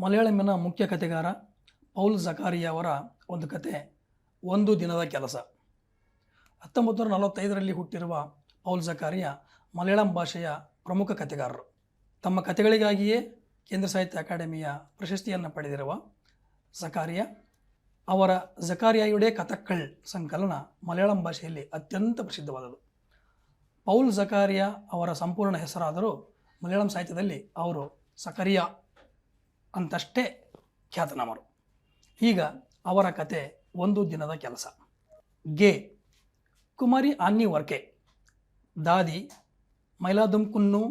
ಮಲಯಾಳಂನ ಮುಖ್ಯ ಕಥೆಗಾರ ಪೌಲ್ ಜಕಾರಿಯವರ ಒಂದು ಕತೆ, ಒಂದು ದಿನದ ಕೆಲಸ. ಹತ್ತೊಂಬತ್ತು ನೂರ ನಲವತ್ತೈದರಲ್ಲಿ ಹುಟ್ಟಿರುವ ಪೌಲ್ ಜಕಾರಿಯ ಮಲಯಾಳಂ ಭಾಷೆಯ ಪ್ರಮುಖ ಕಥೆಗಾರರು ತಮ್ಮ ಕಥೆಗಳಿಗಾಗಿಯೇ ಕೇಂದ್ರ ಸಾಹಿತ್ಯ ಅಕಾಡೆಮಿಯ ಪ್ರಶಸ್ತಿಯನ್ನು ಪಡೆದಿರುವ ಜಕಾರಿಯ, ಅವರ ಜಕಾರಿಯಾಯುಡೇ ಕಥಕ್ಕಳ್ ಸಂಕಲನ ಮಲಯಾಳಂ ಭಾಷೆಯಲ್ಲಿ ಅತ್ಯಂತ ಪ್ರಸಿದ್ಧವಾದದ್ದು. ಪೌಲ್ ಜಕಾರಿಯ ಅವರ ಸಂಪೂರ್ಣ ಹೆಸರಾದರೂ ಮಲಯಾಳಂ ಸಾಹಿತ್ಯದಲ್ಲಿ ಅವರು ಸಕರಿಯಾ ಅಂತಷ್ಟೇ ಖ್ಯಾತನಾಮರು ಈಗ ಅವರ ಕತೆ ಒಂದು ದಿನದ ಕೆಲಸ. ಗೆ ಕುಮಾರಿ ಆನ್ನಿ ವರ್ಕೆ, ದಾದಿ ಮೈಲಾದುಂಕುನ್ನು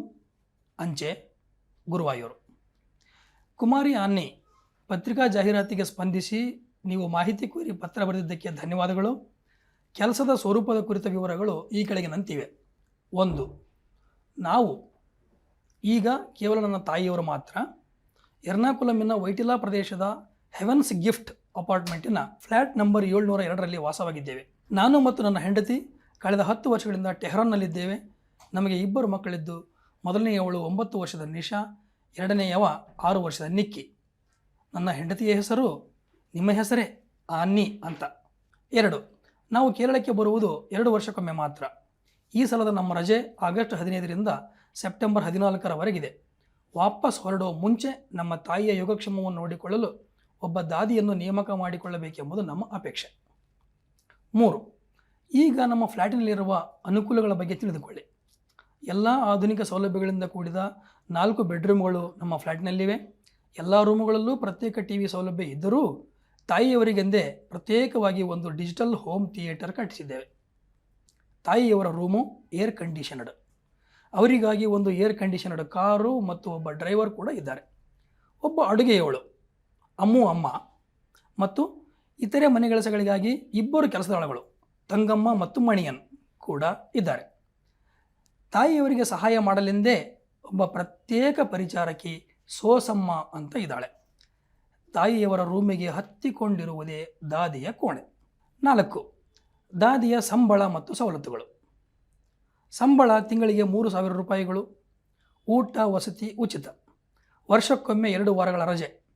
ಅಂಚೆ, ಗುರುವಾಯೂರು. ಕುಮಾರಿ ಆನ್ನಿ, ಪತ್ರಿಕಾ ಜಾಹೀರಾತಿಗೆ ಸ್ಪಂದಿಸಿ ನೀವು ಮಾಹಿತಿ ಕೋರಿ ಪತ್ರ ಬರೆದಿದ್ದಕ್ಕೆ ಧನ್ಯವಾದಗಳು. ಕೆಲಸದ ಸ್ವರೂಪದ ಕುರಿತ ವಿವರಗಳು ಈ ಕೆಳಗಿನಂತಿವೆ. ಒಂದು, ನಾವು ಈಗ ಕೇವಲ ನನ್ನ ತಾಯಿಯವರು ಮಾತ್ರ ಎರ್ನಾಕುಲಮಿನ ವೈಟಿಲಾ ಪ್ರದೇಶದ ಹೆವೆನ್ಸ್ ಗಿಫ್ಟ್ ಅಪಾರ್ಟ್ಮೆಂಟಿನ ಫ್ಲ್ಯಾಟ್ ನಂಬರ್ ಏಳ್ನೂರ ಎರಡರಲ್ಲಿ ವಾಸವಾಗಿದ್ದೇವೆ. ನಾನು ಮತ್ತು ನನ್ನ ಹೆಂಡತಿ ಕಳೆದ ಹತ್ತು ವರ್ಷಗಳಿಂದ ಟೆಹ್ರಾನ್ನಲ್ಲಿದ್ದೇವೆ. ನಮಗೆ ಇಬ್ಬರು ಮಕ್ಕಳಿದ್ದು ಮೊದಲನೆಯವಳು ಒಂಬತ್ತು ವರ್ಷದ ನಿಶಾ ಎರಡನೆಯವ ಆರು ವರ್ಷದ ನಿಕ್ಕಿ. ನನ್ನ ಹೆಂಡತಿಯ ಹೆಸರು ನಿಮ್ಮ ಹೆಸರೇ? ಅನ್ನಿ ಅಂತ. ಎರಡು, ನಾವು ಕೇರಳಕ್ಕೆ ಬರುವುದು ಎರಡು ವರ್ಷಕ್ಕೊಮ್ಮೆ ಮಾತ್ರ. ಈ ಸಲದ ನಮ್ಮ ರಜೆ ಆಗಸ್ಟ್ ಹದಿನೈದರಿಂದ ಸೆಪ್ಟೆಂಬರ್ ಹದಿನಾಲ್ಕರವರೆಗಿದೆ. ವಾಪಸ್ ಹೊರಡುವ ಮುಂಚೆ ನಮ್ಮ ತಾಯಿಯ ಯೋಗಕ್ಷೇಮವನ್ನು ನೋಡಿಕೊಳ್ಳಲು ಒಬ್ಬ ದಾದಿಯನ್ನು ನೇಮಕ ಮಾಡಿಕೊಳ್ಳಬೇಕೆಂಬುದು ನಮ್ಮ ಅಪೇಕ್ಷೆ. ಮೂರು, ಈಗ ನಮ್ಮ ಫ್ಲ್ಯಾಟಿನಲ್ಲಿರುವ ಅನುಕೂಲಗಳ ಬಗ್ಗೆ ತಿಳಿದುಕೊಳ್ಳಿ. ಎಲ್ಲ ಆಧುನಿಕ ಸೌಲಭ್ಯಗಳಿಂದ ಕೂಡಿದ ನಾಲ್ಕು ಬೆಡ್ರೂಮ್ಗಳು ನಮ್ಮ ಫ್ಲ್ಯಾಟ್ನಲ್ಲಿವೆ ಎಲ್ಲ ರೂಮುಗಳಲ್ಲೂ ಪ್ರತ್ಯೇಕ ಟಿ ವಿ ಸೌಲಭ್ಯ ಇದ್ದರೂ ತಾಯಿಯವರಿಗೆಂದೇ ಪ್ರತ್ಯೇಕವಾಗಿ ಒಂದು ಡಿಜಿಟಲ್ ಹೋಮ್ ಥಿಯೇಟರ್ ಕಟ್ಟಿಸಿದ್ದೇವೆ. ತಾಯಿಯವರ ರೂಮು, ಏರ್ ಕಂಡೀಷನಡ್ ಅವರಿಗಾಗಿ ಒಂದು ಏರ್ ಕಂಡೀಷನಡ್ ಕಾರು ಮತ್ತು ಒಬ್ಬ ಡ್ರೈವರ್ ಕೂಡ ಇದ್ದಾರೆ. ಒಬ್ಬ ಅಡುಗೆಯವಳು ಅಮ್ಮು, ಅಮ್ಮ ಮತ್ತು ಇತರೆ ಮನೆ ಕೆಲಸಗಳಿಗಾಗಿ ಇಬ್ಬರು ಕೆಲಸದಾಳಗಳು, ತಂಗಮ್ಮ ಮತ್ತು ಮಣಿಯನ್ ಕೂಡ ಇದ್ದಾರೆ. ತಾಯಿಯವರಿಗೆ ಸಹಾಯ ಮಾಡಲೆಂದೇ ಒಬ್ಬ ಪ್ರತ್ಯೇಕ ಪರಿಚಾರಕಿ ಸೋಸಮ್ಮ ಅಂತ ಇದ್ದಾಳೆ. ತಾಯಿಯವರ ರೂಮಿಗೆ ಹತ್ತಿಕೊಂಡಿರುವುದೇ ದಾದಿಯ ಕೋಣೆ. ನಾಲ್ಕು, ದಾದಿಯ ಸಂಬಳ ಮತ್ತು ಸವಲತ್ತುಗಳು. ಸಂಬಳ ತಿಂಗಳಿಗೆ ಮೂರು ಸಾವಿರ ರೂಪಾಯಿಗಳು. ಊಟ, ವಸತಿ, ಉಚಿತ. ವರ್ಷಕ್ಕೊಮ್ಮೆ ಎರಡು ವಾರಗಳ ರಜೆ.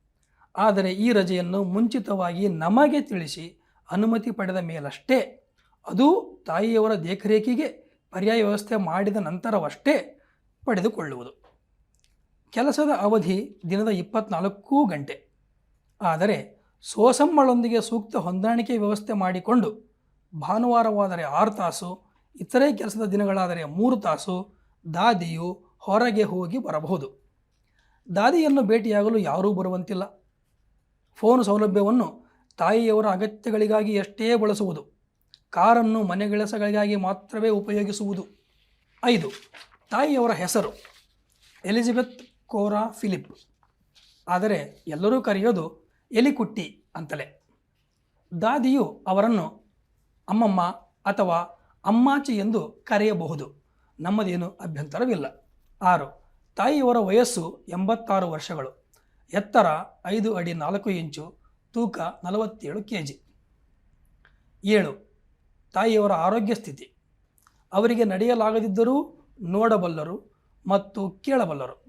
ಆದರೆ ಈ ರಜೆಯನ್ನು ಮುಂಚಿತವಾಗಿ ನಮಗೆ ತಿಳಿಸಿ ಅನುಮತಿ ಪಡೆದ ಮೇಲಷ್ಟೇ, ಅದು ತಾಯಿಯವರ ದೇಖರೇಖಿಗೆ ಪರ್ಯಾಯ ವ್ಯವಸ್ಥೆ ಮಾಡಿದ ನಂತರವಷ್ಟೇ ಪಡೆದುಕೊಳ್ಳುವುದು. ಕೆಲಸದ ಅವಧಿ ದಿನದ ಇಪ್ಪತ್ನಾಲ್ಕು ಗಂಟೆ. ಆದರೆ ಸೋಸಮ್ಮಳೊಂದಿಗೆ ಸೂಕ್ತ ಹೊಂದಾಣಿಕೆ ವ್ಯವಸ್ಥೆ ಮಾಡಿಕೊಂಡು ಭಾನುವಾರವಾದರೆ ಆರು ತಾಸು ಇತರೆ ಕೆಲಸದ ದಿನಗಳಾದರೆ ಮೂರು ತಾಸು ದಾದಿಯು ಹೊರಗೆ ಹೋಗಿ ಬರಬಹುದು. ದಾದಿಯನ್ನು ಭೇಟಿಯಾಗಲು ಯಾರೂ ಬರುವಂತಿಲ್ಲ. ಫೋನ್ ಸೌಲಭ್ಯವನ್ನು ತಾಯಿಯವರ ಅಗತ್ಯಗಳಿಗಾಗಿ ಎಷ್ಟೇ ಬಳಸುವುದು. ಕಾರನ್ನು ಮನೆ ಕೆಲಸಗಳಿಗಾಗಿ ಮಾತ್ರವೇ ಉಪಯೋಗಿಸುವುದು. ಐದು, ತಾಯಿಯವರ ಹೆಸರು. Elizabeth Kora Philip. ಆದರೆ ಎಲ್ಲರೂ ಕರೆಯೋದು ಎಲಿಕುಟ್ಟಿ ಅಂತಲೇ. ದಾದಿಯು ಅವರನ್ನು ಅಮ್ಮಮ್ಮ ಅಥವಾ ಅಮ್ಮಾಚಿ ಎಂದು ಕರೆಯಬಹುದು. ನಮ್ಮದೇನು ಅಭ್ಯಂತರವಿಲ್ಲ. ಆರು, ತಾಯಿಯವರ ವಯಸ್ಸು ಎಂಬತ್ತಾರು ವರ್ಷಗಳು. ಎತ್ತರ ಐದು ಅಡಿ ನಾಲ್ಕು ಇಂಚು, ತೂಕ ನಲವತ್ತೇಳು ಕೆ ಜಿ ಏಳು, ತಾಯಿಯವರ ಆರೋಗ್ಯ ಸ್ಥಿತಿ. ಅವರಿಗೆ ನಡೆಯಲಾಗದಿದ್ದರೂ ನೋಡಬಲ್ಲರು ಮತ್ತು ಕೇಳಬಲ್ಲರು.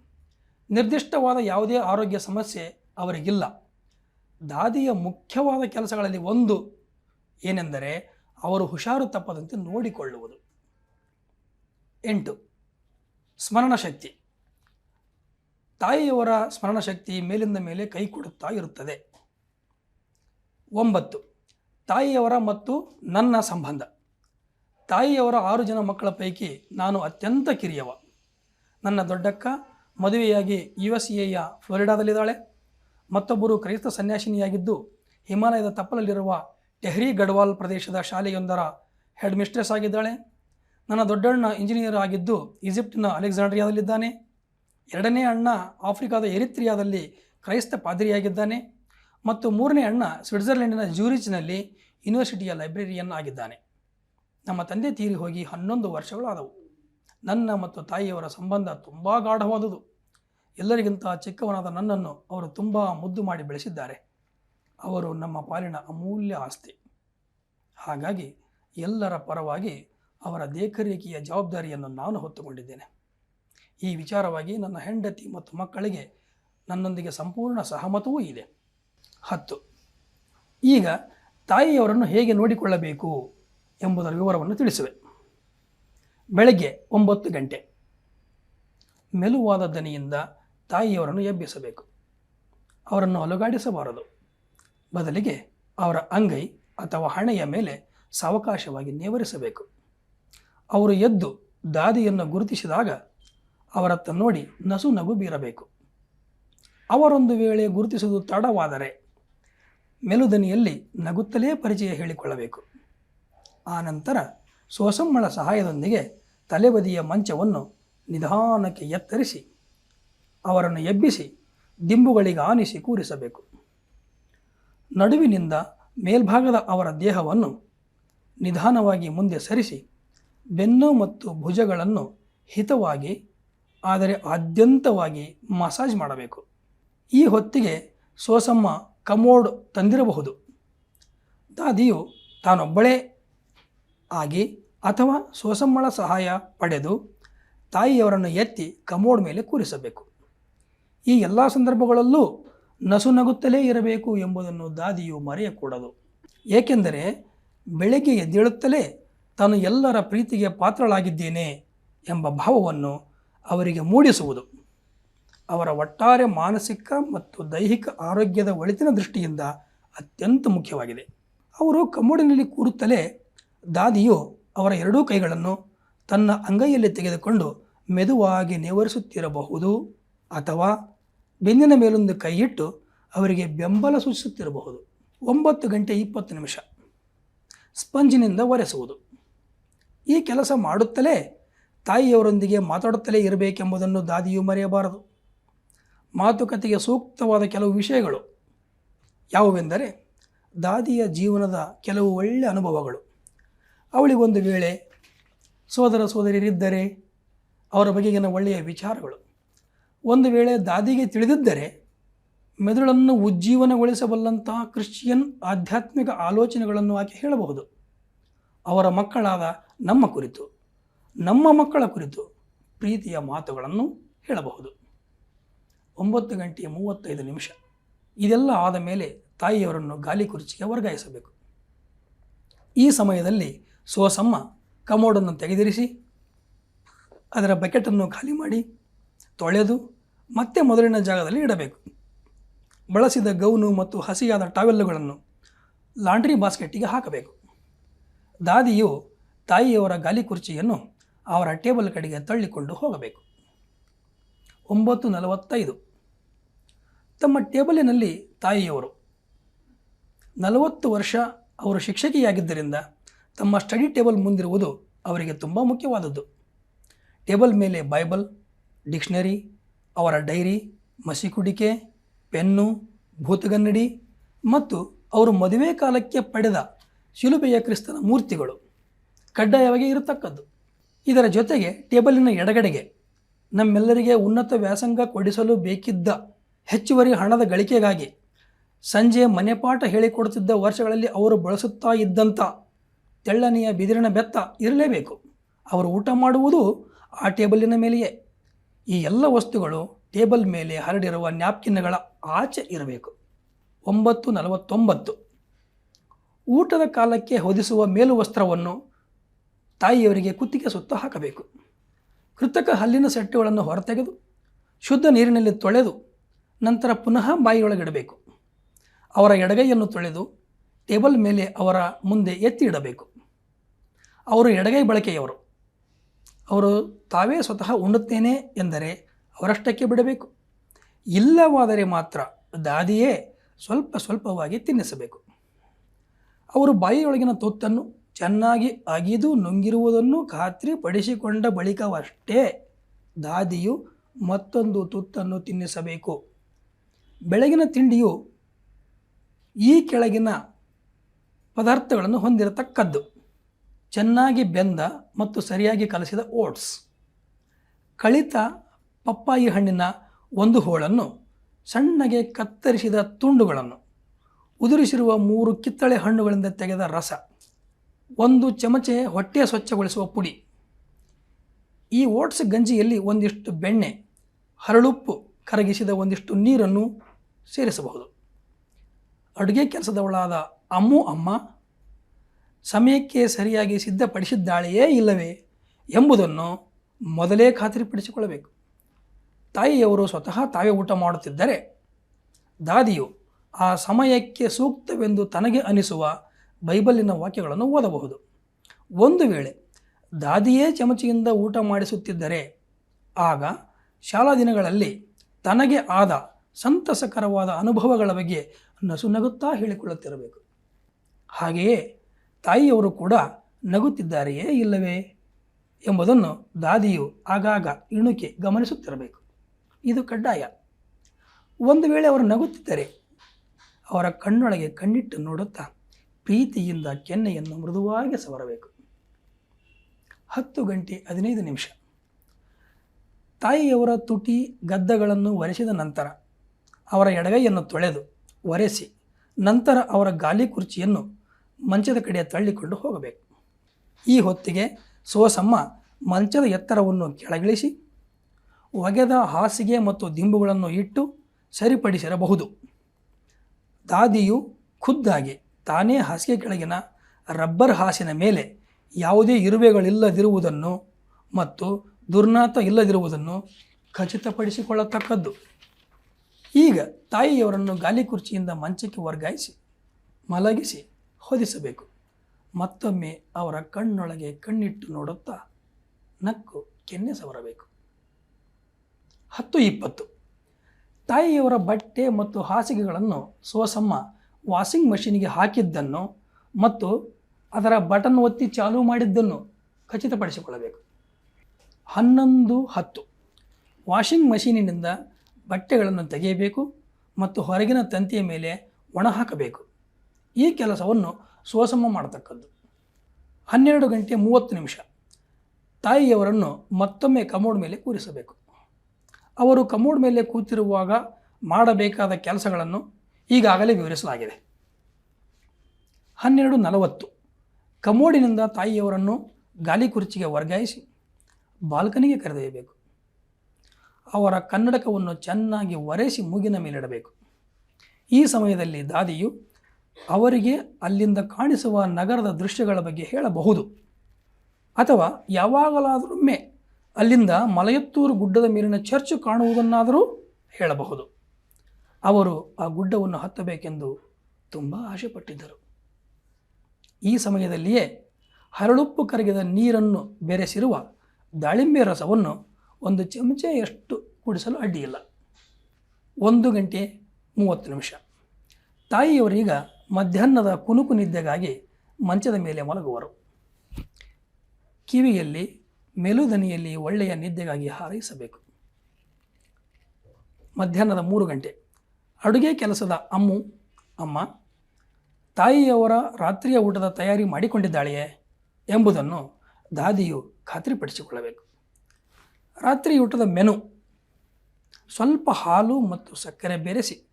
ನಿರ್ದಿಷ್ಟವಾದ ಯಾವುದೇ ಆರೋಗ್ಯ ಸಮಸ್ಯೆ ಅವರಿಗಿಲ್ಲ. ದಾದಿಯ ಮುಖ್ಯವಾದ ಕೆಲಸಗಳಲ್ಲಿ ಒಂದು ಏನೆಂದರೆ ಅವರು ಹುಷಾರು ತಪ್ಪದಂತೆ ನೋಡಿಕೊಳ್ಳುವುದು. ಎಂಟು ಸ್ಮರಣಶಕ್ತಿ ತಾಯಿಯವರ ಸ್ಮರಣಶಕ್ತಿ ಮೇಲಿಂದ ಮೇಲೆ ಕೈ ಕೊಡುತ್ತಾ ಇರುತ್ತದೆ. ಒಂಬತ್ತು, ತಾಯಿಯವರ ಮತ್ತು ನನ್ನ ಸಂಬಂಧ. ತಾಯಿಯವರ ಆರು ಜನ ಮಕ್ಕಳ ಪೈಕಿ ನಾನು ಅತ್ಯಂತ ಕಿರಿಯವ. ನನ್ನ ದೊಡ್ಡಕ್ಕ ಮದುವೆಯಾಗಿ ಯು ಎಸ್ ಎಯ ಫ್ಲೋರಿಡಾದಲ್ಲಿದ್ದಾಳೆ. ಮತ್ತೊಬ್ಬರು ಕ್ರೈಸ್ತ ಸನ್ಯಾಸಿನಿಯಾಗಿದ್ದು ಹಿಮಾಲಯದ ತಪ್ಪಲಲ್ಲಿರುವ ಟೆಹ್ರಿ ಗಡ್ವಾಲ್ ಪ್ರದೇಶದ ಶಾಲೆಯೊಂದರ ಹೆಡ್ ಮಿಸ್ಟ್ರೆಸ್ ಆಗಿದ್ದಾಳೆ. ನನ್ನ ದೊಡ್ಡಣ್ಣ ಇಂಜಿನಿಯರ್ ಆಗಿದ್ದು ಈಜಿಪ್ಟಿನ ಅಲೆಕ್ಸಾಂಡ್ರಿಯಾದಲ್ಲಿದ್ದಾನೆ. ಎರಡನೇ ಅಣ್ಣ ಆಫ್ರಿಕಾದ ಎರಿತ್ರಿಯಾದಲ್ಲಿ ಕ್ರೈಸ್ತ ಪಾದರಿಯಾಗಿದ್ದಾನೆ ಮತ್ತು ಮೂರನೇ ಅಣ್ಣ ಸ್ವಿಟ್ಜರ್ಲೆಂಡಿನ ಜ್ಯೂರಿಚ್ನಲ್ಲಿ ಯೂನಿವರ್ಸಿಟಿಯ ಲೈಬ್ರರಿಯನ್ ಆಗಿದ್ದಾನೆ ನಮ್ಮ ತಂದೆ ತೀರಿ ಹೋಗಿ ಹನ್ನೊಂದು ವರ್ಷಗಳಾದವು. ನನ್ನ ಮತ್ತು ತಾಯಿಯವರ ಸಂಬಂಧ ತುಂಬ ಗಾಢವಾದುದು. ಎಲ್ಲರಿಗಿಂತ ಚಿಕ್ಕವನಾದ ನನ್ನನ್ನು ಅವರು ತುಂಬ ಮುದ್ದು ಮಾಡಿ ಬೆಳೆಸಿದ್ದಾರೆ. ಅವರು ನಮ್ಮ ಪಾಲಿನ ಅಮೂಲ್ಯ ಆಸ್ತಿ. ಹಾಗಾಗಿ ಎಲ್ಲರ ಪರವಾಗಿ ಅವರ ದೇಖರೇಖೆಯ ಜವಾಬ್ದಾರಿಯನ್ನು ನಾನು ಹೊತ್ತುಕೊಂಡಿದ್ದೇನೆ. ಈ ವಿಚಾರವಾಗಿ ನನ್ನ ಹೆಂಡತಿ ಮತ್ತು ಮಕ್ಕಳಿಗೆ ನನ್ನೊಂದಿಗೆ ಸಂಪೂರ್ಣ ಸಹಮತವೂ ಇದೆ. ಹತ್ತು, ಈಗ ತಾಯಿಯವರನ್ನು ಹೇಗೆ ನೋಡಿಕೊಳ್ಳಬೇಕು ಎಂಬುದರ ವಿವರವನ್ನು ತಿಳಿಸುವೆ. ಬೆಳಗ್ಗೆ ಒಂಬತ್ತು ಗಂಟೆ, ಮೆಲುವಾದ ದನಿಯಿಂದ ತಾಯಿಯವರನ್ನು ಎಬ್ಬಿಸಬೇಕು. ಅವರನ್ನು ಅಲುಗಾಡಿಸಬಾರದು. ಬದಲಿಗೆ ಅವರ ಅಂಗೈ ಅಥವಾ ಹಣೆಯ ಮೇಲೆ ಸಾವಕಾಶವಾಗಿ ನೇವರಿಸಬೇಕು. ಅವರು ಎದ್ದು ದಾದಿಯನ್ನು ಗುರುತಿಸಿದಾಗ ಅವರತ್ತ ನೋಡಿ ನಸು ನಗು ಬೀರಬೇಕು. ಅವರೊಂದು ವೇಳೆ ಗುರುತಿಸುವುದು ತಡವಾದರೆ ಮೆಲುದನಿಯಲ್ಲಿ ನಗುತ್ತಲೇ ಪರಿಚಯ ಹೇಳಿಕೊಳ್ಳಬೇಕು. ಆ ನಂತರ ಸೋಸಮ್ಮಳ ಸಹಾಯದೊಂದಿಗೆ ತಲೆಬದಿಯ ಮಂಚವನ್ನು ನಿಧಾನಕ್ಕೆ ಎತ್ತರಿಸಿ ಅವರನ್ನು ಎಬ್ಬಿಸಿ ದಿಂಬುಗಳಿಗೆ ಆನಿಸಿ ಕೂರಿಸಬೇಕು. ನಡುವಿನಿಂದ ಮೇಲ್ಭಾಗದ ಅವರ ದೇಹವನ್ನು ನಿಧಾನವಾಗಿ ಮುಂದೆ ಸರಿಸಿ ಬೆನ್ನು ಮತ್ತು ಭುಜಗಳನ್ನು ಹಿತವಾಗಿ, ಆದರೆ ಆದ್ಯಂತವಾಗಿ ಮಸಾಜ್ ಮಾಡಬೇಕು. ಈ ಹೊತ್ತಿಗೆ ಸೋಸಮ್ಮ ಕಮೋಡ್ ತಂದಿರಬಹುದು. ದಾದಿಯು ತಾನೊಬ್ಬಳೇ ಆಗಿ ಅಥವಾ ಸೋಸಮ್ಮಳ ಸಹಾಯ ಪಡೆದು ತಾಯಿಯವರನ್ನು ಎತ್ತಿ ಕಮೋಡ್ ಮೇಲೆ ಕೂರಿಸಬೇಕು. ಈ ಎಲ್ಲ ಸಂದರ್ಭಗಳಲ್ಲೂ ನಸು ನಗುತ್ತಲೇ ಇರಬೇಕು ಎಂಬುದನ್ನು ದಾದಿಯು ಮರೆಯಕೂಡದು. ಏಕೆಂದರೆ ಬೆಳಗ್ಗೆ ಎದ್ದೇಳುತ್ತಲೇ ತಾನು ಎಲ್ಲರ ಪ್ರೀತಿಗೆ ಪಾತ್ರಳಾಗಿದ್ದೇನೆ ಎಂಬ ಭಾವವನ್ನು ಅವರಿಗೆ ಮೂಡಿಸುವುದು. ಅವರ ಒಟ್ಟಾರೆ ಮಾನಸಿಕ ಮತ್ತು ದೈಹಿಕ ಆರೋಗ್ಯದ ಒಳಿತಿನ ದೃಷ್ಟಿಯಿಂದ ಅತ್ಯಂತ ಮುಖ್ಯವಾಗಿದೆ. ಅವರು ಕಮೋಡಿನಲ್ಲಿ ಕೂರುತ್ತಲೇ ದಾದಿಯು ಅವರ ಎರಡೂ ಕೈಗಳನ್ನು ತನ್ನ ಅಂಗೈಯಲ್ಲಿ ತೆಗೆದುಕೊಂಡು ಮೆದುವಾಗಿ ನೇವರಿಸುತ್ತಿರಬಹುದು ಅಥವಾ ಬೆನ್ನಿನ ಮೇಲೊಂದು ಕೈಯಿಟ್ಟು ಅವರಿಗೆ ಬೆಂಬಲ ಸೂಚಿಸುತ್ತಿರಬಹುದು. ಒಂಬತ್ತು ಗಂಟೆ ಇಪ್ಪತ್ತು ನಿಮಿಷ. ಸ್ಪಂಜಿನಿಂದ ಒರೆಸುವುದು. ಈ ಕೆಲಸ ಮಾಡುತ್ತಲೇ ತಾಯಿಯವರೊಂದಿಗೆ ಮಾತಾಡುತ್ತಲೇ ಇರಬೇಕೆಂಬುದನ್ನು ದಾದಿಯು ಮರೆಯಬಾರದು. ಮಾತುಕತೆಗೆ ಸೂಕ್ತವಾದ ಕೆಲವು ವಿಷಯಗಳು. ಯಾವುವೆಂದರೆ, ದಾದಿಯ ಜೀವನದ ಕೆಲವು ಒಳ್ಳೆಯ ಅನುಭವಗಳು. ಅವಳಿಗೊಂದು ವೇಳೆ ಸೋದರ ಸೋದರಿಯರಿದ್ದರೆ ಅವರ ಬಗೆಗಿನ ಒಳ್ಳೆಯ ವಿಚಾರಗಳು. ಒಂದು ವೇಳೆ ದಾದಿಗೆ ತಿಳಿದಿದ್ದರೆ ಮೆದುಳನ್ನು ಉಜ್ಜೀವನಗೊಳಿಸಬಲ್ಲಂತಹ ಕ್ರಿಶ್ಚಿಯನ್ ಆಧ್ಯಾತ್ಮಿಕ ಆಲೋಚನೆಗಳನ್ನು ಆಕೆ ಹೇಳಬಹುದು. ಅವರ ಮಕ್ಕಳಾದ ನಮ್ಮ ಕುರಿತು, ನಮ್ಮ ಮಕ್ಕಳ ಕುರಿತು ಪ್ರೀತಿಯ ಮಾತುಗಳನ್ನು ಹೇಳಬಹುದು. ಒಂಬತ್ತು ಗಂಟೆ ಮೂವತ್ತೈದು ನಿಮಿಷ. ಇದೆಲ್ಲ ಆದ ಮೇಲೆ ತಾಯಿಯವರನ್ನು ಗಾಲಿ ಕುರ್ಚಿಗೆ ವರ್ಗಾಯಿಸಬೇಕು. ಈ ಸಮಯದಲ್ಲಿ ಸೋಸಮ್ಮ ಕಮೋಡನ್ನು ತೆಗೆದಿರಿಸಿ, ಅದರ ಬಕೆಟನ್ನು ಖಾಲಿ ಮಾಡಿ, ತೊಳೆದು ಮತ್ತೆ ಮೊದಲಿನ ಜಾಗದಲ್ಲಿ ಇಡಬೇಕು. ಬಳಸಿದ ಗೌನು ಮತ್ತು ಹಸಿಯಾದ ಟಾವೆಲ್ಲುಗಳನ್ನು ಲಾಂಡ್ರಿ ಬಾಸ್ಕೆಟ್ಟಿಗೆ ಹಾಕಬೇಕು. ದಾದಿಯು ತಾಯಿಯವರ ಗಾಲಿ ಕುರ್ಚಿಯನ್ನು ಅವರ ಟೇಬಲ್ ಕಡೆಗೆ ತಳ್ಳಿಕೊಂಡು ಹೋಗಬೇಕು. ಒಂಬತ್ತು ನಲವತ್ತೈದು. ತಮ್ಮ ಟೇಬಲಿನಲ್ಲಿ ತಾಯಿಯವರು. ನಲವತ್ತು ವರ್ಷ ಅವರು ಶಿಕ್ಷಕಿಯಾಗಿದ್ದರಿಂದ ತಮ್ಮ ಸ್ಟಡಿ ಟೇಬಲ್ ಮುಂದಿರುವುದು ಅವರಿಗೆ ತುಂಬ ಮುಖ್ಯವಾದದ್ದು. ಟೇಬಲ್ ಮೇಲೆ ಬೈಬಲ್, ಡಿಕ್ಷನರಿ ಅವರ ಡೈರಿ ಮಸಿಕುಡಿಕೆ ಪೆನ್ನು, ಭೂತಗನ್ನಡಿ ಮತ್ತು ಅವರು ಮದುವೆ ಕಾಲಕ್ಕೆ ಪಡೆದ ಶಿಲುಬೆಯ ಕ್ರಿಸ್ತನ ಮೂರ್ತಿಗಳು ಕಡ್ಡಾಯವಾಗಿ ಇರತಕ್ಕದ್ದು. ಇದರ ಜೊತೆಗೆ ಟೇಬಲಿನ ಎಡಗಡೆಗೆ ನಮ್ಮೆಲ್ಲರಿಗೆ ಉನ್ನತ ವ್ಯಾಸಂಗ ಕೊಡಿಸಲು ಬೇಕಿದ್ದ ಹೆಚ್ಚುವರಿ ಹಣದ ಗಳಿಕೆಗಾಗಿ ಸಂಜೆ ಮನೆಪಾಠ ಹೇಳಿಕೊಡುತ್ತಿದ್ದ ವರ್ಷಗಳಲ್ಲಿ ಅವರು ಬಳಸುತ್ತಾ ಇದ್ದಂಥ ತೆಳ್ಳನೆಯ ಬಿದಿರಿನ ಬೆತ್ತ ಇರಲೇಬೇಕು. ಅವರು ಊಟ ಮಾಡುವುದು ಆ ಟೇಬಲಿನ ಮೇಲೆಯೇ. ಈ ಎಲ್ಲ ವಸ್ತುಗಳು ಟೇಬಲ್ ಮೇಲೆ ಹರಡಿರುವ ನ್ಯಾಪ್ಕಿನ್ಗಳ ಆಚೆ ಇರಬೇಕು. ಒಂಬತ್ತು ನಲವತ್ತೊಂಬತ್ತು. ಊಟದ ಕಾಲಕ್ಕೆ ಹೊದಿಸುವ ಮೇಲುವಸ್ತ್ರವನ್ನು ತಾಯಿಯವರಿಗೆ ಕುತ್ತಿಗೆ ಸುತ್ತ ಹಾಕಬೇಕು. ಕೃತಕ ಹಲ್ಲಿನ ಸೆಟ್ಟುಗಳನ್ನು ಹೊರತೆಗೆದು, ಶುದ್ಧ ನೀರಿನಲ್ಲಿ ತೊಳೆದು, ನಂತರ ಪುನಃ ಬಾಯಿಯೊಳಗಿಡಬೇಕು. ಅವರ ಎಡಗೈಯನ್ನು ತೊಳೆದು ಟೇಬಲ್ ಮೇಲೆ ಅವರ ಮುಂದೆ ಎತ್ತಿ ಇಡಬೇಕು. ಅವರು ಎಡಗೈ ಬಳಕೆಯವರು. ಅವರು ತಾವೇ ಸ್ವತಃ ಉಣ್ಣುತ್ತೇನೆ ಎಂದರೆ ಅವರಷ್ಟಕ್ಕೆ ಬಿಡಬೇಕು. ಇಲ್ಲವಾದರೆ ಮಾತ್ರ ದಾದಿಯೇ ಸ್ವಲ್ಪ ಸ್ವಲ್ಪವಾಗಿ ತಿನ್ನಿಸಬೇಕು. ಅವರು ಬಾಯಿಯೊಳಗಿನ ತುತ್ತನ್ನು ಚೆನ್ನಾಗಿ ಅಗಿದು ನುಂಗಿರುವುದನ್ನು ಖಾತ್ರಿಪಡಿಸಿಕೊಂಡ ಬಳಿಕವಷ್ಟೇ ದಾದಿಯು ಮತ್ತೊಂದು ತುತ್ತನ್ನು ತಿನ್ನಿಸಬೇಕು. ಬೆಳಗಿನ ತಿಂಡಿಯು ಈ ಕೆಳಗಿನ ಪದಾರ್ಥಗಳನ್ನು ಹೊಂದಿರತಕ್ಕದ್ದು. ಚೆನ್ನಾಗಿ ಬೆಂದ ಮತ್ತು ಸರಿಯಾಗಿ ಕಲಸಿದ ಓಟ್ಸ್. ಕಳಿತ ಪಪ್ಪಾಯಿ ಹಣ್ಣಿನ ಒಂದು ಹೋಳನ್ನು ಸಣ್ಣಗೆ ಕತ್ತರಿಸಿದ ತುಂಡುಗಳನ್ನು, ಉದುರಿಸಿರುವ ಮೂರು ಕಿತ್ತಳೆ ಹಣ್ಣುಗಳಿಂದ ತೆಗೆದ ರಸ, ಒಂದು ಚಮಚೆ ಹೊಟ್ಟೆ ಸ್ವಚ್ಛಗೊಳಿಸುವ ಪುಡಿ. ಈ ಓಟ್ಸ್ ಗಂಜಿಯಲ್ಲಿ ಒಂದಿಷ್ಟು ಬೆಣ್ಣೆ, ಹರಳುಪ್ಪು ಕರಗಿಸಿದ ಒಂದಿಷ್ಟು ನೀರನ್ನು ಸೇರಿಸಬಹುದು. ಅಡುಗೆ ಕೆಲಸದವಳಾದ ಅಮ್ಮು ಅಮ್ಮ ಸಮಯಕ್ಕೆ ಸರಿಯಾಗಿ ಸಿದ್ಧಪಡಿಸಿದ್ದಾಳೆಯೇ ಇಲ್ಲವೇ ಎಂಬುದನ್ನು ಮೊದಲೇ ಖಾತ್ರಿಪಡಿಸಿಕೊಳ್ಳಬೇಕು. ತಾಯಿಯವರು ಸ್ವತಃ ತಾವೇ ಊಟ ಮಾಡುತ್ತಿದ್ದರೆ ದಾದಿಯು ಆ ಸಮಯಕ್ಕೆ ಸೂಕ್ತವೆಂದು ತನಗೆ ಅನಿಸುವ ಬೈಬಲಿನ ವಾಕ್ಯಗಳನ್ನು ಓದಬಹುದು. ಒಂದು ವೇಳೆ ದಾದಿಯೇ ಚಮಚಿಯಿಂದ ಊಟ ಮಾಡಿಸುತ್ತಿದ್ದರೆ ಆಗ ಶಾಲಾ ದಿನಗಳಲ್ಲಿ ತನಗೆ ಆದ ಸಂತಸಕರವಾದ ಅನುಭವಗಳ ಬಗ್ಗೆ ನಸುನಗುತ್ತಾ ಹೇಳಿಕೊಳ್ಳುತ್ತಿರಬೇಕು. ಹಾಗೆಯೇ ತಾಯಿಯವರು ಕೂಡ ನಗುತ್ತಿದ್ದಾರೆಯೇ ಇಲ್ಲವೇ ಎಂಬುದನ್ನು ದಾದಿಯು ಆಗಾಗ ಇಣುಕಿ ಗಮನಿಸುತ್ತಿರಬೇಕು. ಇದು ಕಡ್ಡಾಯ. ಒಂದು ವೇಳೆ ಅವರು ನಗುತ್ತಿದ್ದರೆ ಅವರ ಕಣ್ಣೊಳಗೆ ಕಣ್ಣಿಟ್ಟು ನೋಡುತ್ತಾ ಪ್ರೀತಿಯಿಂದ ಕೆನ್ನೆಯನ್ನು ಮೃದುವಾಗಿ ಸವರಬೇಕು. ಹತ್ತು ಗಂಟೆ ಹದಿನೈದು ನಿಮಿಷ. ತಾಯಿಯವರ ತುಟಿ ಗದ್ದಗಳನ್ನು ಒರೆಸಿದ ನಂತರ ಅವರ ಎಡಗೈಯನ್ನು ತೊಳೆದು ಒರೆಸಿ ನಂತರ ಅವರ ಗಾಲಿ ಕುರ್ಚಿಯನ್ನು ಮಂಚದ ಕಡೆ ತಳ್ಳಿಕೊಂಡು ಹೋಗಬೇಕು. ಈ ಹೊತ್ತಿಗೆ ಸೋಸಮ್ಮ ಮಂಚದ ಎತ್ತರವನ್ನು ಕೆಳಗಿಳಿಸಿ, ಒಗೆದ ಹಾಸಿಗೆ ಮತ್ತು ದಿಂಬುಗಳನ್ನು ಇಟ್ಟು ಸರಿಪಡಿಸಿರಬಹುದು. ದಾದಿಯು ಖುದ್ದಾಗಿ ತಾನೇ ಹಾಸಿಗೆ ಕೆಳಗಿನ ರಬ್ಬರ್ ಹಾಸಿನ ಮೇಲೆ ಯಾವುದೇ ಇರುವೆಗಳಿಲ್ಲದಿರುವುದನ್ನು ಮತ್ತು ದುರ್ನಾತ ಇಲ್ಲದಿರುವುದನ್ನು ಖಚಿತಪಡಿಸಿಕೊಳ್ಳತಕ್ಕದ್ದು. ಈಗ ತಾಯಿಯವರನ್ನು ಗಾಲಿ ಕುರ್ಚಿಯಿಂದ ಮಂಚಕ್ಕೆ ವರ್ಗಾಯಿಸಿ, ಮಲಗಿಸಿ ಹೊದಿಸಬೇಕು. ಮತ್ತೊಮ್ಮೆ ಅವರ ಕಣ್ಣೊಳಗೆ ಕಣ್ಣಿಟ್ಟು ನೋಡುತ್ತಾ ನಕ್ಕು ಕೆನ್ನೆ ಸವರಬೇಕು. ಹತ್ತು ಇಪ್ಪತ್ತು. ತಾಯಿಯವರ ಬಟ್ಟೆ ಮತ್ತು ಹಾಸಿಗೆಗಳನ್ನು ಸೋಸಮ್ಮ ವಾಷಿಂಗ್ ಮಷೀನಿಗೆ ಹಾಕಿದ್ದನ್ನು ಮತ್ತು ಅದರ ಬಟನ್ ಒತ್ತಿ ಚಾಲೂ ಮಾಡಿದ್ದನ್ನು ಖಚಿತಪಡಿಸಿಕೊಳ್ಳಬೇಕು. ಹನ್ನೊಂದು ಹತ್ತು. ವಾಷಿಂಗ್ ಮಷೀನಿನಿಂದ ಬಟ್ಟೆಗಳನ್ನು ತೆಗೆಯಬೇಕು ಮತ್ತು ಹೊರಗಿನ ತಂತಿಯ ಮೇಲೆ ಒಣ ಹಾಕಬೇಕು. ಈ ಕೆಲಸವನ್ನು ಸ್ವಸಮ ಮಾಡತಕ್ಕದ್ದು. ಹನ್ನೆರಡು ಗಂಟೆ ಮೂವತ್ತು ನಿಮಿಷ. ತಾಯಿಯವರನ್ನು ಮತ್ತೊಮ್ಮೆ ಕಮೋಡ್ ಮೇಲೆ ಕೂರಿಸಬೇಕು. ಅವರು ಕಮೋಡ್ ಮೇಲೆ ಕೂತಿರುವಾಗ ಮಾಡಬೇಕಾದ ಕೆಲಸಗಳನ್ನು ಈಗಾಗಲೇ ವಿವರಿಸಲಾಗಿದೆ. ಹನ್ನೆರಡು ನಲವತ್ತು. ಕಮೋಡಿನಿಂದ ತಾಯಿಯವರನ್ನು ಗಾಲಿ ಕುರ್ಚಿಗೆ ವರ್ಗಾಯಿಸಿ ಬಾಲ್ಕನಿಗೆ ಕರೆದೊಯ್ಯಬೇಕು. ಅವರ ಕನ್ನಡಕವನ್ನು ಚೆನ್ನಾಗಿ ಒರೆಸಿ ಮೂಗಿನ ಮೇಲಿಡಬೇಕು. ಈ ಸಮಯದಲ್ಲಿ ದಾದಿಯು ಅವರಿಗೆ ಅಲ್ಲಿಂದ ಕಾಣಿಸುವ ನಗರದ ದೃಶ್ಯಗಳ ಬಗ್ಗೆ ಹೇಳಬಹುದು. ಅಥವಾ ಯಾವಾಗಲಾದರೊಮ್ಮೆ ಅಲ್ಲಿಂದ ಮಲಯತ್ತೂರು ಗುಡ್ಡದ ಮೇಲಿನ ಚರ್ಚ್ ಕಾಣುವುದನ್ನಾದರೂ ಹೇಳಬಹುದು. ಅವರು ಆ ಗುಡ್ಡವನ್ನು ಹತ್ತಬೇಕೆಂದು ತುಂಬ ಆಶೆಪಟ್ಟಿದ್ದರು. ಈ ಸಮಯದಲ್ಲಿಯೇ ಹರಳುಪ್ಪು ಕರಗಿದ ನೀರನ್ನು ಬೆರೆಸಿರುವ ದಾಳಿಂಬೆ ರಸವನ್ನು ಒಂದು ಚಮಚೆಯಷ್ಟು ಕುಡಿಸಲು ಅಡ್ಡಿಯಿಲ್ಲ. ಒಂದು ಗಂಟೆ ಮೂವತ್ತು ನಿಮಿಷ. ತಾಯಿಯವರೀಗ ಮಧ್ಯಾಹ್ನದ ಕುನುಕು ನಿದ್ದೆಗಾಗಿ ಮಂಚದ ಮೇಲೆ ಮಲಗುವರು. ಕಿವಿಯಲ್ಲಿ ಮೆಲುದನಿಯಲ್ಲಿ ಒಳ್ಳೆಯ ನಿದ್ದೆಗಾಗಿ ಹಾರೈಸಬೇಕು. ಮಧ್ಯಾಹ್ನದ ಮೂರು ಗಂಟೆ. ಅಡುಗೆ ಕೆಲಸದ ಅಮ್ಮು, ಅಮ್ಮ, ತಾಯಿಯವರ ರಾತ್ರಿಯ ಊಟದ ತಯಾರಿ ಮಾಡಿಕೊಂಡಿದ್ದಾಳೆಯೇ ಎಂಬುದನ್ನು ದಾದಿಯು ಖಾತ್ರಿಪಡಿಸಿಕೊಳ್ಳಬೇಕು. ರಾತ್ರಿ ಊಟದ ಮೆನು, ಸ್ವಲ್ಪ ಹಾಲು ಮತ್ತು ಸಕ್ಕರೆ ಬೆರೆಸಿ.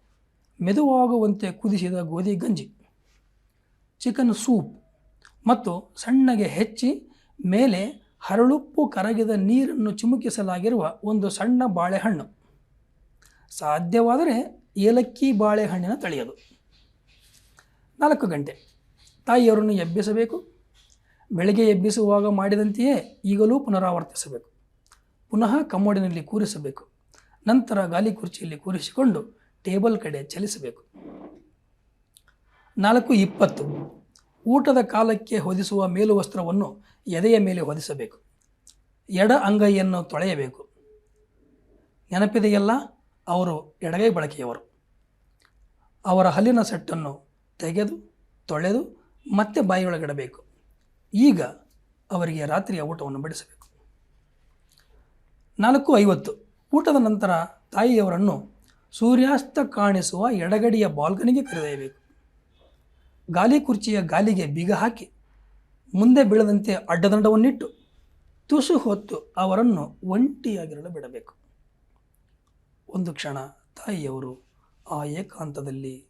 ಮೆದುವಾಗುವಂತೆ ಕುದಿಸಿದ ಗೋಧಿ ಗಂಜಿ, ಚಿಕನ್ ಸೂಪ್ ಮತ್ತು ಸಣ್ಣಗೆ ಹೆಚ್ಚಿ ಮೇಲೆ ಹರಳುಪ್ಪು ಕರಗಿದ ನೀರನ್ನು ಚಿಮುಕಿಸಲಾಗಿರುವ ಒಂದು ಸಣ್ಣ ಬಾಳೆಹಣ್ಣು. ಸಾಧ್ಯವಾದರೆ ಏಲಕ್ಕಿ ಬಾಳೆಹಣ್ಣಿನ ತಳಿಯದು. ನಾಲ್ಕು ಗಂಟೆ. ತಾಯಿಯವರನ್ನು ಎಬ್ಬಿಸಬೇಕು. ಬೆಳಗ್ಗೆ ಎಬ್ಬಿಸುವಾಗ ಮಾಡಿದಂತೆಯೇ ಈಗಲೂ ಪುನರಾವರ್ತಿಸಬೇಕು. ಪುನಃ ಕಮ್ಮೋಡಿನಲ್ಲಿ ಕೂರಿಸಬೇಕು. ನಂತರ ಗಾಲಿ ಕುರ್ಚಿಯಲ್ಲಿ ಕೂರಿಸಿಕೊಂಡು ಟೇಬಲ್ ಕಡೆ ಚಲಿಸಬೇಕು. ನಾಲ್ಕು, ಇಪ್ಪತ್ತು. ಊಟದ ಕಾಲಕ್ಕೆ ಹೊದಿಸುವ ಮೇಲುವಸ್ತ್ರವನ್ನು ಎದೆಯ ಮೇಲೆ ಹೊದಿಸಬೇಕು. ಎಡ ಅಂಗೈಯನ್ನು ತೊಳೆಯಬೇಕು. ನೆನಪಿದೆಯಲ್ಲ, ಅವರು ಎಡಗೈ ಬಳಕೆಯವರು. ಅವರ ಹಲ್ಲಿನ ಸೆಟ್ಟನ್ನು ತೆಗೆದು, ತೊಳೆದು ಮತ್ತೆ ಬಾಯಿಯೊಳಗಿಡಬೇಕು. ಈಗ ಅವರಿಗೆ ರಾತ್ರಿಯ ಊಟವನ್ನು ಬಡಿಸಬೇಕು. ನಾಲ್ಕು, ಐವತ್ತು. ಊಟದ ನಂತರ ತಾಯಿಯವರನ್ನು ಸೂರ್ಯಾಸ್ತ ಕಾಣಿಸುವ ಎಡಗಡಿಯ ಬಾಲ್ಕನಿಗೆ ಕರೆದೊಯ್ಯಬೇಕು. ಗಾಲಿ ಕುರ್ಚಿಯ ಗಾಲಿಗೆ ಬೀಗ ಹಾಕಿ ಮುಂದೆ ಬೀಳದಂತೆ ಅಡ್ಡದಂಡವನ್ನಿಟ್ಟು ತುಸು ಹೊತ್ತು ಅವರನ್ನು ಒಂಟಿಯಾಗಿರಲು ಬಿಡಬೇಕು. ಒಂದು ಕ್ಷಣ ತಾಯಿಯವರು ಆ ಏಕಾಂತದಲ್ಲಿ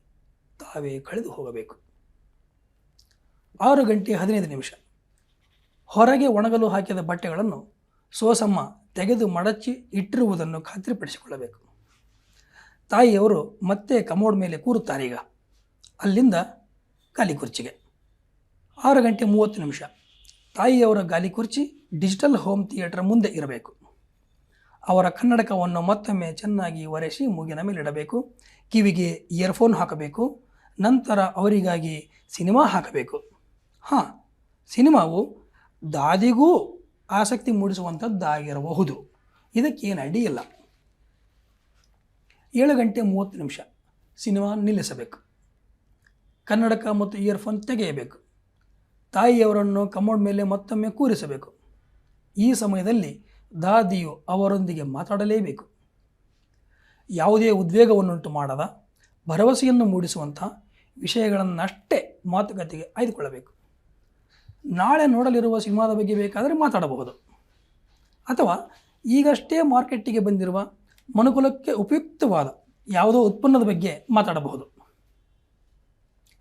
ತಾವೇ ಕಳೆದು ಹೋಗಬೇಕು. ಆರು ಗಂಟೆ ಹದಿನೈದು ನಿಮಿಷ. ಹೊರಗೆ ಒಣಗಲು ಹಾಕಿದ ಬಟ್ಟೆಗಳನ್ನು ಸೋಸಮ್ಮ ತೆಗೆದು ಮಡಚಿ ಇಟ್ಟಿರುವುದನ್ನು ಖಾತ್ರಿಪಡಿಸಿಕೊಳ್ಳಬೇಕು. ತಾಯಿಯವರು ಮತ್ತೆ ಕಮೋಡ್ ಮೇಲೆ ಕೂರುತ್ತಾರೆ ಈಗ. ಅಲ್ಲಿಂದ ಗಾಲಿ ಕುರ್ಚಿಗೆ ಆರು ಗಂಟೆ ಮೂವತ್ತು ನಿಮಿಷ. ತಾಯಿಯವರ ಗಾಲಿ ಕುರ್ಚಿ ಡಿಜಿಟಲ್ ಹೋಮ್ ಥಿಯೇಟರ್ ಮುಂದೆ ಇರಬೇಕು. ಅವರ ಕನ್ನಡಕವನ್ನು ಮತ್ತೊಮ್ಮೆ ಚೆನ್ನಾಗಿ ಒರೆಸಿ ಮೂಗಿನ ಮೇಲೆ ಇಡಬೇಕು. ಕಿವಿಗೆ ಇಯರ್ಫೋನ್ ಹಾಕಬೇಕು. ನಂತರ ಅವರಿಗಾಗಿ ಸಿನಿಮಾ ಹಾಕಬೇಕು. ಹಾಂ, ಸಿನಿಮಾವು ದಾದಿಗೂ ಆಸಕ್ತಿ ಮೂಡಿಸುವಂಥದ್ದಾಗಿರಬಹುದು ಇದಕ್ಕೇನು ಅಡ್ಡಿಯಿಲ್ಲ ಏಳು ಗಂಟೆ ಮೂವತ್ತು ನಿಮಿಷ ಸಿನಿಮಾ ನಿಲ್ಲಿಸಬೇಕು. ಕನ್ನಡಕ ಮತ್ತು ಇಯರ್ಫೋನ್ ತೆಗೆಯಬೇಕು. ತಾಯಿಯವರನ್ನು ಕಮೋಡ್ ಮೇಲೆ ಮತ್ತೊಮ್ಮೆ ಕೂರಿಸಬೇಕು. ಈ ಸಮಯದಲ್ಲಿ ದಾದಿಯು ಅವರೊಂದಿಗೆ ಮಾತಾಡಲೇಬೇಕು. ಯಾವುದೇ ಉದ್ವೇಗವನ್ನುಂಟು ಮಾಡದ ಭರವಸೆಯನ್ನು ಮೂಡಿಸುವಂಥ ವಿಷಯಗಳನ್ನಷ್ಟೇ ಮಾತುಕತೆಗೆ ಆಯ್ದುಕೊಳ್ಳಬೇಕು. ನಾಳೆ ನೋಡಲಿರುವ ಸಿನಿಮಾದ ಬಗ್ಗೆ ಬೇಕಾದರೆ ಮಾತಾಡಬಹುದು. ಅಥವಾ ಈಗಷ್ಟೇ ಮಾರ್ಕೆಟ್ಟಿಗೆ ಬಂದಿರುವ ಮನುಕುಲಕ್ಕೆ ಉಪಯುಕ್ತವಾದ ಯಾವುದೋ ಉತ್ಪನ್ನದ ಬಗ್ಗೆ ಮಾತಾಡಬಹುದು.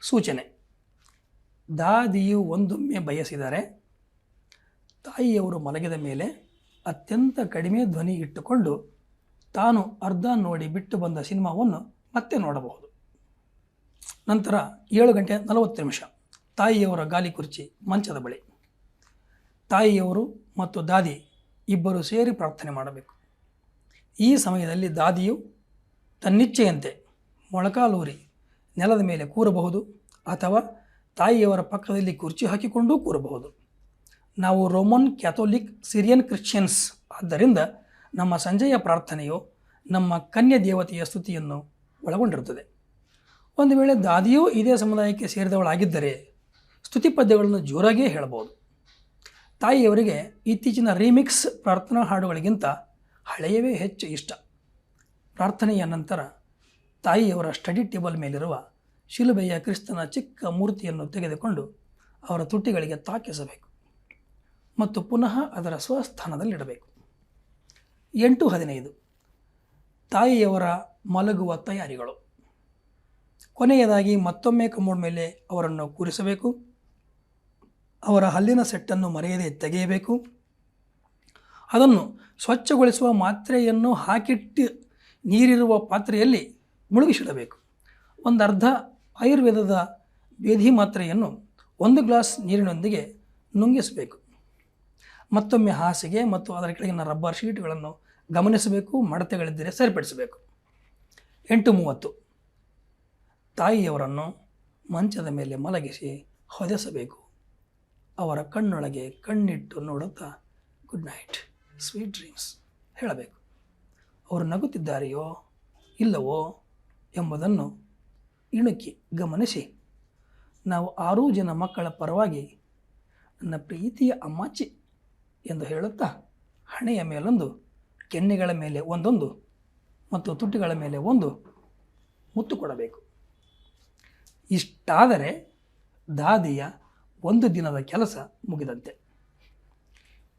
ಸೂಚನೆ. ದಾದಿಯು ಒಂದೊಮ್ಮೆ ಬಯಸಿದರೆ ತಾಯಿಯವರು ಮಲಗಿದ ಮೇಲೆ ಅತ್ಯಂತ ಕಡಿಮೆ ಧ್ವನಿ ಇಟ್ಟುಕೊಂಡು ತಾನು ಅರ್ಧ ನೋಡಿ ಬಿಟ್ಟು ಬಂದ ಸಿನಿಮಾವನ್ನು ಮತ್ತೆ ನೋಡಬಹುದು. ನಂತರ ಏಳು ಗಂಟೆ ನಲವತ್ತು ನಿಮಿಷ. ತಾಯಿಯವರ ಗಾಲಿ ಕುರ್ಚಿ ಮಂಚದ ಬಳಿ. ತಾಯಿಯವರು ಮತ್ತು ದಾದಿ ಇಬ್ಬರು ಸೇರಿ ಪ್ರಾರ್ಥನೆ ಮಾಡಬೇಕು. ಈ ಸಮಯದಲ್ಲಿ ದಾದಿಯು ತನ್ನಿಚ್ಛೆಯಂತೆ ಮೊಳಕಾಲೂರಿ ನೆಲದ ಮೇಲೆ ಕೂರಬಹುದು ಅಥವಾ ತಾಯಿಯವರ ಪಕ್ಕದಲ್ಲಿ ಕುರ್ಚಿ ಹಾಕಿಕೊಂಡೂ ಕೂರಬಹುದು. ನಾವು ರೋಮನ್ ಕ್ಯಾಥೋಲಿಕ್ ಸಿರಿಯನ್ ಕ್ರಿಶ್ಚಿಯನ್ಸ್. ಆದ್ದರಿಂದ ನಮ್ಮ ಸಂಜೆಯ ಪ್ರಾರ್ಥನೆಯು ನಮ್ಮ ಕನ್ಯ ದೇವತೆಯ ಸ್ತುತಿಯನ್ನು ಒಳಗೊಂಡಿರುತ್ತದೆ. ಒಂದು ವೇಳೆ ದಾದಿಯೂ ಇದೇ ಸಮುದಾಯಕ್ಕೆ ಸೇರಿದವಳಾಗಿದ್ದರೆ ಸ್ತುತಿ ಪದ್ಯಗಳನ್ನು ಜೋರಾಗಿಯೇ ಹೇಳಬಹುದು. ತಾಯಿಯವರಿಗೆ ಇತ್ತೀಚಿನ ರೀಮಿಕ್ಸ್ ಪ್ರಾರ್ಥನಾ ಹಾಡುಗಳಿಗಿಂತ ಹಳೆಯವೇ ಹೆಚ್ಚು ಇಷ್ಟ. ಪ್ರಾರ್ಥನೆಯ ನಂತರ ತಾಯಿಯವರ ಸ್ಟಡಿ ಟೇಬಲ್ ಮೇಲಿರುವ ಶಿಲುಬೆಯ ಕ್ರಿಸ್ತನ ಚಿಕ್ಕ ಮೂರ್ತಿಯನ್ನು ತೆಗೆದುಕೊಂಡು ಅವರ ತುಟಿಗಳಿಗೆ ತಾಕಿಸಬೇಕು ಮತ್ತು ಪುನಃ ಅದರ ಸ್ವಸ್ಥಾನದಲ್ಲಿಡಬೇಕು. ಎಂಟು ಹದಿನೈದು. ತಾಯಿಯವರ ಮಲಗುವ ತಯಾರಿಗಳು. ಕೊನೆಯದಾಗಿ ಮತ್ತೊಮ್ಮೆ ಕಮೋಡ್ ಮೇಲೆ ಅವರನ್ನು ಕೂರಿಸಬೇಕು. ಅವರ ಹಲ್ಲಿನ ಸೆಟ್ಟನ್ನು ಮರೆಯದೆ ತೆಗೆಯಬೇಕು. ಅದನ್ನು ಸ್ವಚ್ಛಗೊಳಿಸುವ ಮಾತ್ರೆಯನ್ನು ಹಾಕಿಟ್ಟು ನೀರಿರುವ ಪಾತ್ರೆಯಲ್ಲಿ ಮುಳುಗಿಸಿಡಬೇಕು. ಒಂದು ಅರ್ಧ ಆಯುರ್ವೇದದ ಬೇಧಿ ಮಾತ್ರೆಯನ್ನು ಒಂದು ಗ್ಲಾಸ್ ನೀರಿನೊಂದಿಗೆ ನುಂಗಿಸಬೇಕು. ಮತ್ತೊಮ್ಮೆ ಹಾಸಿಗೆ ಮತ್ತು ಅದರ ಕೆಳಗಿನ ರಬ್ಬರ್ ಶೀಟ್ಗಳನ್ನು ಗಮನಿಸಬೇಕು, ಮಡತೆಗಳಿದ್ದರೆ ಸರಿಪಡಿಸಬೇಕು. ಎಂಟು ಮೂವತ್ತು. ತಾಯಿಯವರನ್ನು ಮಂಚದ ಮೇಲೆ ಮಲಗಿಸಿ ಹೊದೆಸಬೇಕು. ಅವರ ಕಣ್ಣೊಳಗೆ ಕಣ್ಣಿಟ್ಟು ನೋಡುತ್ತಾ ಗುಡ್ ನೈಟ್. ಸ್ವೀಟ್ ಡ್ರೀಮ್ಸ್ ಹೇಳಬೇಕು. ಅವರು ನಗುತ್ತಿದ್ದಾರೆಯೋ ಇಲ್ಲವೋ ಎಂಬುದನ್ನು ಇಣುಕಿ ಗಮನಿಸಿ. ನಾವು ಆರೂ ಜನ ಮಕ್ಕಳ ಪರವಾಗಿ ನನ್ನ ಪ್ರೀತಿಯ ಅಮ್ಮಾಚಿ ಎಂದು ಹೇಳುತ್ತಾ ಹಣೆಯ ಮೇಲೊಂದು, ಕೆನ್ನೆಗಳ ಮೇಲೆ ಒಂದೊಂದು ಮತ್ತು ತುಟಿಗಳ ಮೇಲೆ ಒಂದು ಮುತ್ತು ಕೊಡಬೇಕು. ಇಷ್ಟಾದರೆ ದಾದಿಯ ಒಂದು ದಿನದ ಕೆಲಸ ಮುಗಿದಂತೆ.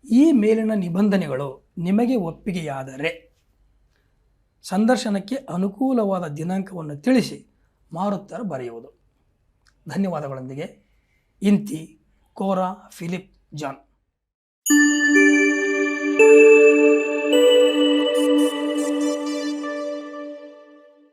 ಈ ಮೇಲಿನ ನಿಬಂಧನೆಗಳು ನಿಮಗೆ ಒಪ್ಪಿಗೆಯಾದರೆ ಸಂದರ್ಶನಕ್ಕೆ ಅನುಕೂಲವಾದ ದಿನಾಂಕವನ್ನು ತಿಳಿಸಿ ಮಾರುತ್ತರ ಬರೆಯುವುದು. ಧನ್ಯವಾದಗಳೊಂದಿಗೆ, ಇಂತಿ ಕೋರಾ ಫಿಲಿಪ್ ಜಾನ್.